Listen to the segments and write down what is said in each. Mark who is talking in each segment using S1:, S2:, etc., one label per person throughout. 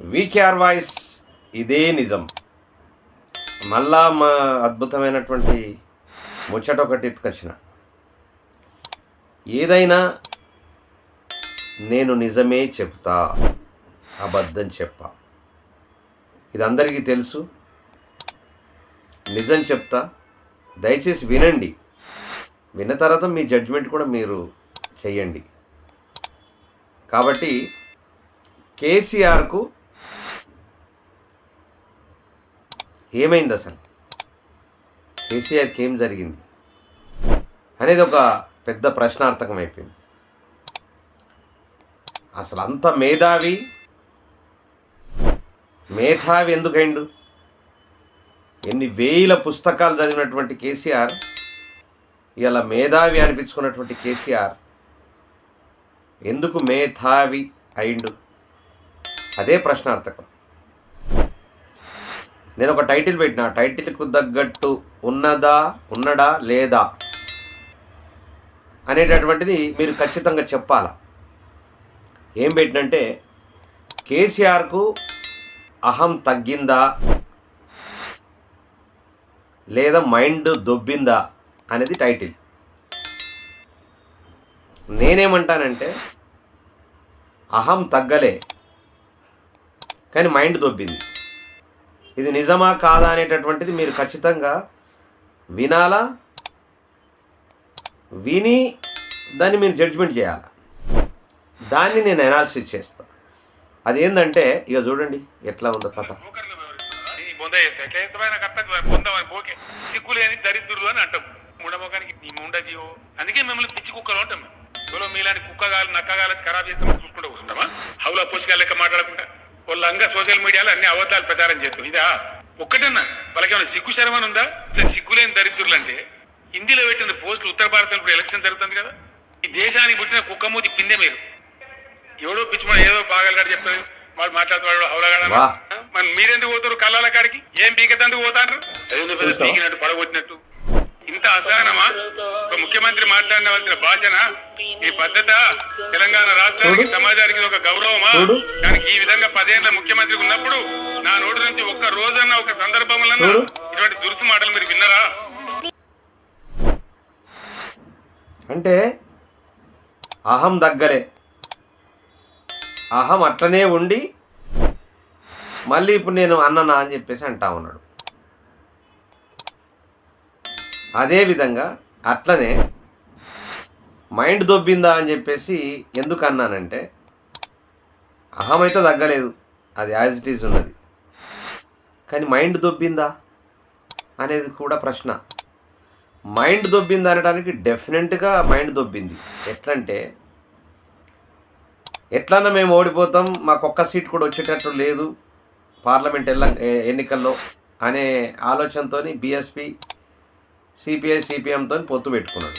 S1: VKR voice ఇదే నిజం. మళ్ళా మా అద్భుతమైనటువంటి ముచ్చట ఒకటి ఎత్తుకొచ్చిన ఏదైనా నేను నిజమే చెప్తా అబద్ధం చెప్పా. ఇది అందరికీ తెలుసు. నిజం చెప్తా దయచేసి వినండి. విన్న తర్వాత మీ జడ్జిమెంట్ కూడా మీరు చెయ్యండి. కాబట్టి కేసీఆర్కు ఏమైంది అసలు? కేసీఆర్కి ఏం జరిగింది? అనేది ఒక పెద్ద ప్రశ్నార్థకం అయిపోయింది. అసలు అంత మేధావి మేధావి ఎందుకైండు? ఎన్ని వేల పుస్తకాలు చదివినటువంటి కేసీఆర్ ఇలా మేధావి అనిపించుకున్నటువంటి కేసీఆర్ ఎందుకు మేధావి అయిండు? అదే ప్రశ్నార్థకం. నేను ఒక టైటిల్ పెట్టిన. టైటిల్కు తగ్గట్టు ఉన్నదా ఉన్నడా లేదా అనేటటువంటిది మీరు ఖచ్చితంగా చెప్పాలా. ఏం పెట్టినంటే కేసీఆర్కు అహం తగ్గిందా లేదా మైండ్ దొబ్బిందా అనేది టైటిల్. నేనేమంటానంటే అహం తగ్గలే కానీ మైండ్ దొబ్బింది. ఇది నిజమా కాదా అనేటటువంటిది మీరు ఖచ్చితంగా వినాలా? విని దాన్ని మీరు జడ్జిమెంట్ చేయాలి? దాన్ని నేను అనాలిసిస్ చేస్తా. అదేంటంటే ఇక చూడండి ఎట్లా ఉందో కథ.
S2: బ్రోకర్లు సిక్కులేని దరిద్రులు అని అంటాం ముండమోకానికి నీ ముండ జీవో అందుకే మిమ్మల్ని పిచ్చి కుక్కలు అంటాం మేము. ఎవరో మీలాంటి కుక్కగాలు నక్కగాలు ఖరాబ్ చేస్తామని చూసుకుంటూ కూర్చుంటామా? హౌలా పోషకాలు లెక్క మాట్లాడకుండా వాళ్ళంగా సోషల్ మీడియాలో అన్ని అబద్ధాలు ప్రచారం చేస్తాం ఇదా? ఒక్కటన్నా వాళ్ళకి ఏమైనా సిగ్గు శరమని ఉందా? ఇట్లా సిగ్గులేని దరిద్రులు అంటే హిందీలో పెట్టిన పోస్టులు ఉత్తర భారతంలో ఇప్పుడు ఎలక్షన్ జరుగుతుంది కదా. ఈ దేశానికి పుట్టిన కుక్కమూతి కిందే మీరు. ఎవడో పిచ్చిమని ఏదో బాగాలి చెప్తారు వాళ్ళు మాట్లాడుతున్నాడు హౌలగాడ
S1: వా.
S2: మరి మీరెందుకు పోతారు కళ్ళాల కాడికి? ఏం పీకెత్తందుకు పోతారు పడగొట్టినట్టు. ఇంత అసహనమా? ఒక ముఖ్యమంత్రి మాట్లాడవలసిన భాషనా? ఈ పద్ధత? తెలంగాణ రాష్ట్రానికి. సమాజానికి ఒక గౌరవమా. కానీ ఈ విధంగా పదేళ్ళ ముఖ్యమంత్రి ఉన్నప్పుడు నా నోటి నుంచి ఒక్క రోజన్న ఒక సందర్భంలో. ఇటువంటి దురుసు మాటలు మీరు విన్నారా?
S1: అంటే అహం దగ్గరే. అహం అట్లనే ఉండి మళ్ళీ ఇప్పుడు నేను అన్ననా అని చెప్పేసి అంటా ఉన్నాడు. అదేవిధంగా అట్లనే మైండ్ దొబ్బిందా అని చెప్పేసి ఎందుకు అన్నానంటే అహమైతే తగ్గలేదు. అది యాజ్ ఇట్ ఈజ్ ఉన్నది. కానీ మైండ్ దొబ్బిందా అనేది కూడా ప్రశ్న. మైండ్ దొబ్బింది అనడానికి డెఫినెట్గా మైండ్ దొబ్బింది. ఎట్లంటే ఎట్లన్నా మేము ఓడిపోతాం మాకు ఒక్క సీట్ కూడా వచ్చేటట్టు లేదు పార్లమెంట్ ఎల్ల ఎన్నికల్లో అనే ఆలోచనతో బీఎస్పీ సిపిఐ సిపిఎంతో పొత్తు పెట్టుకున్నాడు.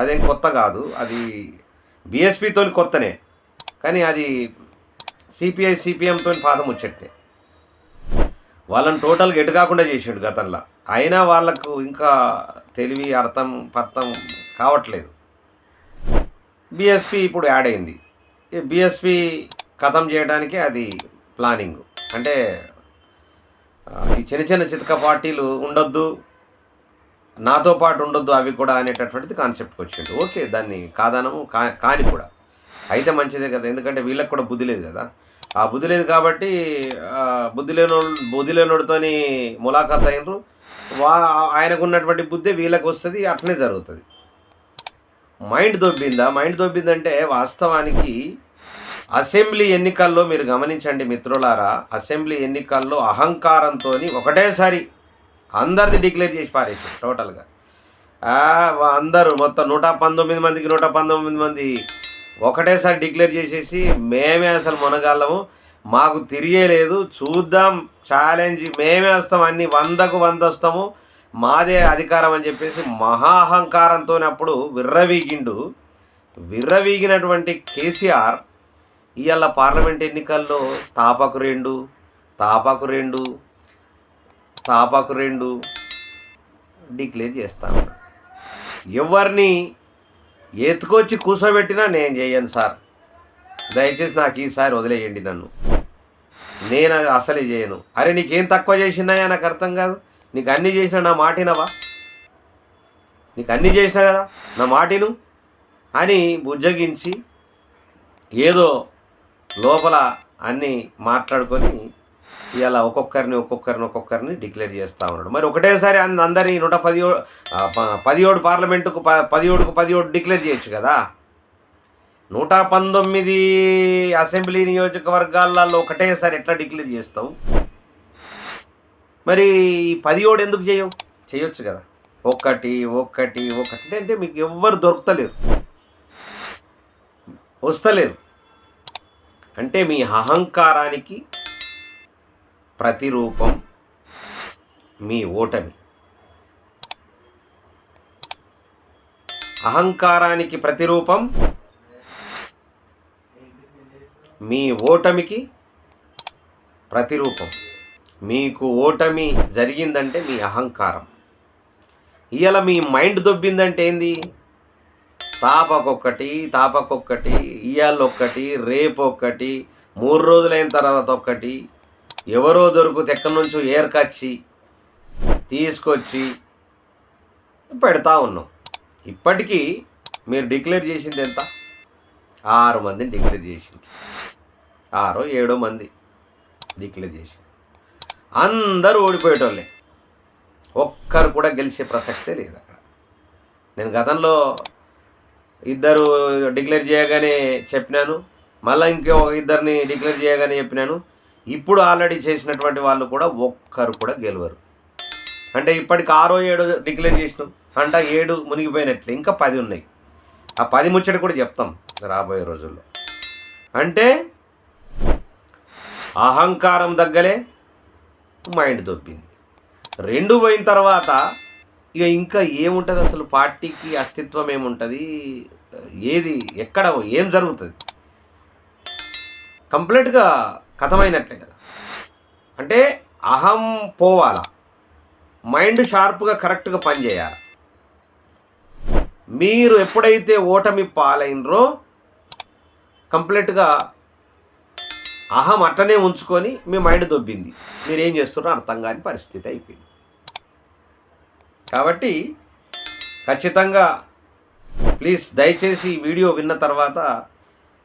S1: అదేం కొత్త కాదు అది బీఎస్పీతో కొత్తనే కానీ అది సిపిఐ సిపిఎంతో పాదం వచ్చేట్టే వాళ్ళని టోటల్గా ఎటు కాకుండా చేసిండు గతంలో. అయినా వాళ్ళకు ఇంకా తెలివి అర్థం పర్థం కావట్లేదు. బీఎస్పీ ఇప్పుడు యాడ్ అయింది. ఈ బీఎస్పీ కథం చేయడానికి అది ప్లానింగ్. అంటే ఈ చిన్న చిన్న చితక పార్టీలు ఉండొద్దు నాతో పాటు ఉండొద్దు అవి కూడా అనేటటువంటిది కాన్సెప్ట్కి వచ్చిండు ఓకే దాన్ని కాదనము కా కాని కూడా. అయితే మంచిదే కదా ఎందుకంటే వీళ్ళకి కూడా బుద్ధి లేదు కదా. ఆ బుద్ధి లేదు కాబట్టి బుద్ధి లేనోడు బుద్ధి లేనోడితోని ములాఖాత్ అయినరు. వా ఆయనకు ఉన్నటువంటి బుద్ధి వీళ్ళకి వస్తుంది అట్లనే జరుగుతుంది. మైండ్ దొబ్బిందా? మైండ్ దొబ్బిందంటే వాస్తవానికి అసెంబ్లీ ఎన్నికల్లో మీరు గమనించండి మిత్రులారా అసెంబ్లీ ఎన్నికల్లో అహంకారంతో ఒకటేసారి అందరిది డిక్లేర్ చేసి పారేసారు టోటల్గా. అందరూ మొత్తం నూట పంతొమ్మిది మందికి నూట పంతొమ్మిది మంది ఒకటేసారి డిక్లేర్ చేసేసి మేమే అసలు మునగాళ్ళము. మాకు తిరిగేలేదు చూద్దాం ఛాలెంజ్ మేమే వస్తాం అన్ని వందకు వంద వస్తాము. మాదే అధికారం అని చెప్పేసి మహా అహంకారంతో అప్పుడు విర్రవీగిండు. విర్రవీగినటువంటి కేసీఆర్ ఇవాళ పార్లమెంట్ ఎన్నికల్లో తాపకు రెండు తాపకు రెండు తాపాకు రెండు డిక్లేర్ చేస్తాను ఎవరిని ఎత్తుకొచ్చి కూర్చోబెట్టినా నేను చేయను సార్. దయచేసి నాకు ఈసారి వదిలేయండి నన్ను. నేను అది అసలే చేయను. అరే నీకేం తక్కువ చేసినాయా నాకు అర్థం కాదు. నీకు అన్నీ చేసినా నా మాటినవా? నీకు అన్నీ చేసినా కదా? నా మాటిను? అని బుజ్జగించి ఏదో లోపల అన్నీ మాట్లాడుకొని ఇలా ఒక్కొక్కరిని ఒక్కొక్కరిని ఒక్కొక్కరిని డిక్లేర్ చేస్తూ ఉన్నాడు. మరి ఒకటేసారి అందరి నూట పదిహేడు పదిహేడు పార్లమెంటుకు ప పదిహేడుకు పదిహేడు డిక్లేర్ చేయొచ్చు కదా? నూట పంతొమ్మిది అసెంబ్లీ నియోజకవర్గాలలో ఒకటేసారి ఎట్లా డిక్లేర్ చేస్తావు? మరి ఈ పదిహేడు ఎందుకు చేయవు? చేయొచ్చు కదా. ఒక్కటి ఒక్కటి ఒకటి. అంటే మీకు ఎవ్వరు దొరుకుతలేరు. వస్తలేరు. అంటే మీ అహంకారానికి ప్రతిరూపం మీ ఓటమి. అహంకారానికి ప్రతిరూపం మీ ఓటమికి ప్రతిరూపం. మీకు ఓటమి జరిగిందంటే మీ అహంకారం. ఇవాళ మీ మైండ్ దొబ్బిందంటే ఏంది? తాపకొక్కటి తాపకొక్కటి ఇవాళ ఒక్కటి రేపు ఒక్కటి మూడు రోజులైన తర్వాత ఒక్కటి ఎవరో దొరికితే ఎక్కడి నుంచో ఏర్కొచ్చి తీసుకొచ్చి పెడతా ఉన్నాం. ఇప్పటికీ మీరు డిక్లేర్ చేసింది ఎంత? ఆరు మందిని డిక్లేర్ చేసింది. ఆరో ఏడో మంది డిక్లేర్ చేసింది. అందరూ ఓడిపోయేటోళ్ళే. ఒక్కరు కూడా గెలిచే ప్రసక్తే లేదు అక్కడ. నేను గతంలో ఇద్దరు డిక్లేర్ చేయగానే చెప్పినాను. మళ్ళీ ఇంకో ఇద్దరిని డిక్లేర్ చేయగానే చెప్పినాను. ఇప్పుడు ఆల్రెడీ చేసినటువంటి వాళ్ళు కూడా ఒక్కరు కూడా గెలవరు. అంటే ఇప్పటికి ఆరో ఏడు డిక్లేర్ చేసినాం. అంటే ఏడు మునిగిపోయినట్లే. ఇంకా పది ఉన్నాయి. ఆ పది ముచ్చట కూడా చెప్తాం రాబోయే రోజుల్లో. అంటే అహంకారం దగ్గరే మైండ్ దొబ్బింది. రెండు పోయిన తర్వాత ఇక ఇంకా ఏముంటుంది అసలు? పార్టీకి అస్తిత్వం ఏముంటుంది? ఏది ఎక్కడ ఏం జరుగుతుంది? కంప్లీట్గా కథమైనట్లే కదా. అంటే అహం పోవాలా? మైండ్ షార్ప్గా కరెక్ట్గా పనిచేయాలి? మీరు ఎప్పుడైతే ఓటమి పాలైనరో కంప్లీట్గా అహం అట్టనే ఉంచుకొని మీ మైండ్ దొబ్బింది. మీరేం చేస్తున్నారో అర్థం కాని పరిస్థితి అయిపోయింది. కాబట్టి ఖచ్చితంగా ప్లీజ్ దయచేసి ఈ వీడియో విన్న తర్వాత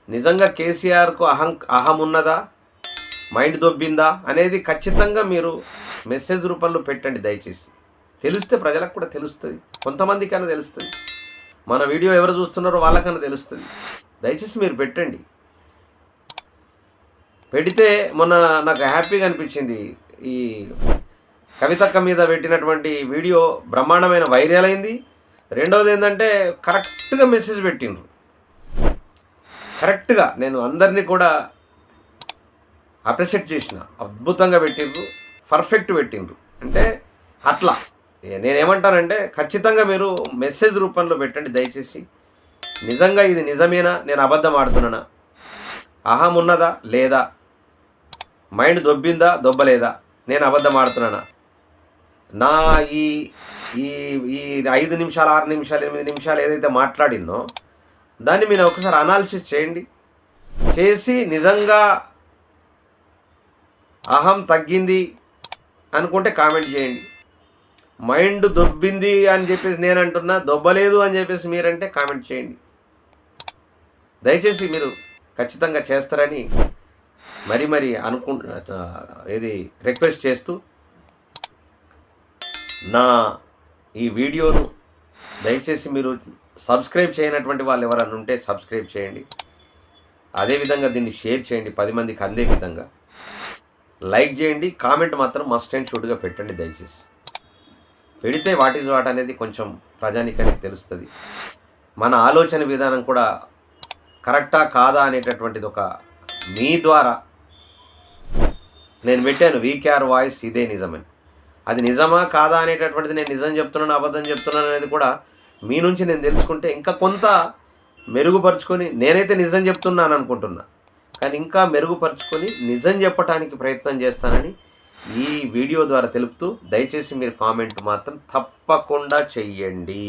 S1: నిజంగా కేసీఆర్కు అహం అహం ఉన్నదా? మైండ్ దొబ్బిందా అనేది ఖచ్చితంగా మీరు మెసేజ్ రూపంలో పెట్టండి దయచేసి. తెలిస్తే ప్రజలకు కూడా తెలుస్తుంది. కొంతమందికైనా తెలుస్తుంది. మన వీడియో ఎవరు చూస్తున్నారో వాళ్ళకైనా తెలుస్తుంది. దయచేసి మీరు పెట్టండి. పెడితే మొన్న నాకు హ్యాపీగా అనిపించింది. ఈ కవితక్క మీద పెట్టినటువంటి వీడియో బ్రహ్మాండమైన వైరల్ అయింది. రెండవది ఏంటంటే కరెక్ట్గా మెసేజ్ పెట్టిండ్రు. కరెక్ట్గా నేను అందరినీ కూడా అప్రిషియేట్ చేసిన అద్భుతంగా పెట్టిండ్రు పర్ఫెక్ట్ పెట్టిండ్రు. అంటే అట్లా. నేనేమంటానంటే ఖచ్చితంగా మీరు మెసేజ్ రూపంలో పెట్టండి దయచేసి. నిజంగా ఇది నిజమేనా? నేను అబద్ధం ఆడుతున్నానా? అహం ఉన్నదా? లేదా? మైండ్ దొబ్బిందా? దొబ్బలేదా? నేను అబద్ధం ఆడుతున్నానా? నా ఈ ఈ ఈ ఐదు నిమిషాలు ఆరు నిమిషాలు ఎనిమిది నిమిషాలు ఏదైతే మాట్లాడిందో దాన్ని మీరు ఒకసారి అనాలిసిస్ చేయండి. చేసి నిజంగా అహం తగ్గింది అనుకుంటే కామెంట్ చేయండి. మైండ్ దొబ్బింది అని చెప్పేసి నేను అంటున్నా దొబ్బలేదు అని చెప్పేసి మీరంటే కామెంట్ చేయండి. దయచేసి మీరు ఖచ్చితంగా చేస్తారని మరి మరి అనుకు ఇది రిక్వెస్ట్ చేస్తూ నా ఈ వీడియోను దయచేసి మీరు సబ్స్క్రైబ్ చేయనటువంటి వాళ్ళు ఎవరైనా ఉంటే సబ్స్క్రైబ్ చేయండి. అదేవిధంగా దీన్ని షేర్ చేయండి పది మందికి అందే విధంగా. లైక్ చేయండి కామెంట్ మాత్రం మస్ట్ అండ్ షూట్గా పెట్టండి దయచేసి. పెడితే వాట్ ఈజ్ వాట్ అనేది కొంచెం ప్రజానికానికి తెలుస్తుంది. మన ఆలోచన విధానం కూడా కరెక్టా కాదా అనేటటువంటిది ఒక మీ ద్వారా నేను పెట్టాను. వీకేఆర్ వాయిస్ ఇదే నిజమని. అది నిజమా కాదా అనేటటువంటిది నేను నిజం చెప్తున్నాను అబద్ధం చెప్తున్నాను అనేది కూడా మీ నుంచి నేను తెలుసుకుంటే ఇంకా కొంత మెరుగుపరుచుకొని నేనైతే నిజం చెప్తున్నాను అనుకుంటున్నా. కానీ ఇంకా మెరుగుపరుచుకొని నిజం చెప్పడానికి ప్రయత్నం చేస్తానని ఈ వీడియో ద్వారా తెలుపుతూ దయచేసి మీరు కామెంట్ మాత్రం తప్పకుండా చెయ్యండి.